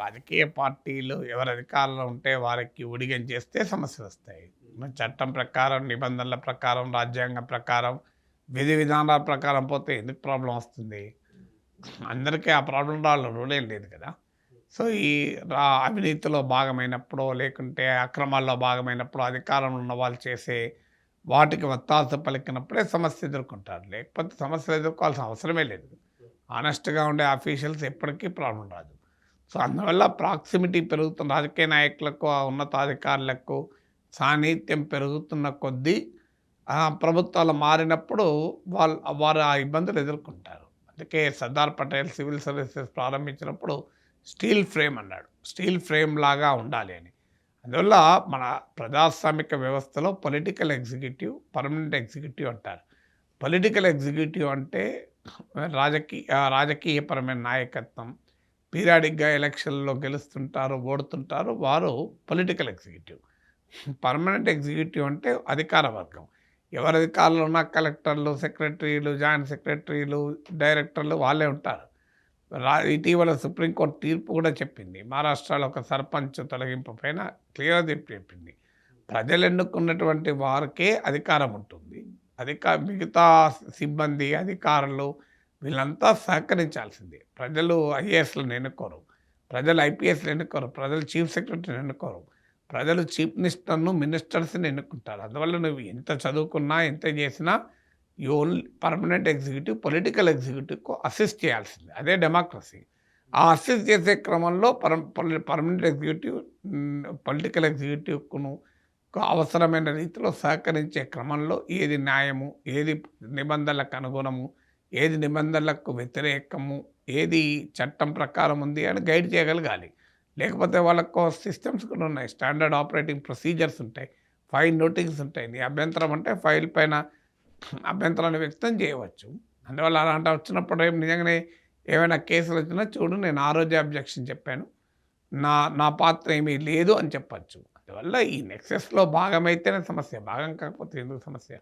రాజకీయ పార్టీలు ఎవరు అధికారంలో ఉంటే వారికి ఉడిగం చేస్తే సమస్యలు వస్తాయి. మన చట్టం ప్రకారం నిబంధనల ప్రకారం రాజ్యాంగం ప్రకారం విధి విధానాల ప్రకారం పోతే ఎందుకు ప్రాబ్లం వస్తుంది? అందరికీ ఆ ప్రాబ్లం రాళ్ళు రూలేం లేదు కదా. సో ఈ రా అవినీతిలో భాగమైనప్పుడు లేకుంటే అక్రమాల్లో భాగమైనప్పుడు అధికారంలో ఉన్న వాళ్ళు చేసే వాటికి వత్తాస పలికినప్పుడే సమస్య ఎదుర్కొంటారు. లేకపోతే సమస్యలు ఎదుర్కోవాల్సిన అవసరమే లేదు. ఆనెస్ట్గా ఉండే అఫీషియల్స్ ఎప్పటికీ ప్రాబ్లం రాదు. సో అందువల్ల ప్రాక్సిమిటీ పెరుగుతున్న రాజకీయ నాయకులకు ఆ ఉన్నతాధికారులకు సాన్నిహిత్యం పెరుగుతున్న కొద్దీ ప్రభుత్వాలు మారినప్పుడు వాళ్ళు వారు ఆ ఇబ్బందులు ఎదుర్కొంటారు. అందుకే సర్దార్ పటేల్ సివిల్ సర్వీసెస్ ప్రారంభించినప్పుడు స్టీల్ ఫ్రేమ్ అన్నాడు. స్టీల్ ఫ్రేమ్ లాగా ఉండాలి అని. అందువల్ల మన ప్రజాస్వామిక వ్యవస్థలో పొలిటికల్ ఎగ్జిక్యూటివ్ పర్మనెంట్ ఎగ్జిక్యూటివ్ అంటారు. పొలిటికల్ ఎగ్జిక్యూటివ్ అంటే రాజకీయ రాజకీయపరమైన నాయకత్వం పీరియాడిక్గా ఎలక్షన్లో గెలుస్తుంటారు ఓడుతుంటారు వారు పొలిటికల్ ఎగ్జిక్యూటివ్. పర్మనెంట్ ఎగ్జిక్యూటివ్ అంటే అధికార వర్గం. ఎవరి అధికారులు ఉన్న కలెక్టర్లు సెక్రటరీలు జాయింట్ సెక్రటరీలు డైరెక్టర్లు వాళ్ళే ఉంటారు. రా ఇటీవల సుప్రీంకోర్టు తీర్పు కూడా చెప్పింది. మహారాష్ట్రలో ఒక సర్పంచ్ తొలగింపు పైన క్లియర్ తీర్పు చెప్పింది. ప్రజలు ఎన్నుకున్నటువంటి వారికే అధికారం ఉంటుంది. అధిక మిగతా సిబ్బంది అధికారులు వీళ్ళంతా సహకరించాల్సిందే. ప్రజలు ఐఏఎస్లను ఎన్నుకోరు. ప్రజలు ఐపీఎస్లు ఎన్నుకోరు. ప్రజలు చీఫ్ సెక్రటరీని ఎన్నుకోరు. ప్రజలు చీఫ్ మినిస్టర్ను మినిస్టర్స్ని ఎన్నుకుంటారు. అందువల్ల నువ్వు ఎంత చదువుకున్నా ఎంత చేసినా you only permanent executive political ఎగ్జిక్యూటివ్కు assist చేయాల్సింది. అదే డెమోక్రసీ. ఆ అసిస్ట్ చేసే క్రమంలో పర్ పర్మనెంట్ ఎగ్జిక్యూటివ్ పొలిటికల్ ఎగ్జిక్యూటివ్కును అవసరమైన రీతిలో సహకరించే క్రమంలో ఏది న్యాయము ఏది నిబంధనలకు అనుగుణము ఏది నిబంధనలకు వ్యతిరేకము ఏది చట్టం ప్రకారం ఉంది అని గైడ్ చేయగలగాలి. లేకపోతే వాళ్ళకు సిస్టమ్స్ కూడా ఉన్నాయి. స్టాండర్డ్ ఆపరేటింగ్ ప్రొసీజర్స్ ఉంటాయి. ఫైల్ నోటింగ్స్ ఉంటాయి. నీ అభ్యంతరం అంటే ఫైల్ పైన అభ్యంతరాన్ని వ్యక్తం చేయవచ్చు. అందువల్ల అలాంటి వచ్చినప్పుడు ఏం నిజంగానే ఏమైనా కేసులు వచ్చినా చూడు నేను ఆ రోజే అబ్జెక్షన్ చెప్పాను. నా నా పాత్ర ఏమీ లేదు అని చెప్పచ్చు. అందువల్ల ఈ నెక్సెస్లో భాగమైతేనే సమస్య. భాగం కాకపోతే ఎందుకు సమస్య?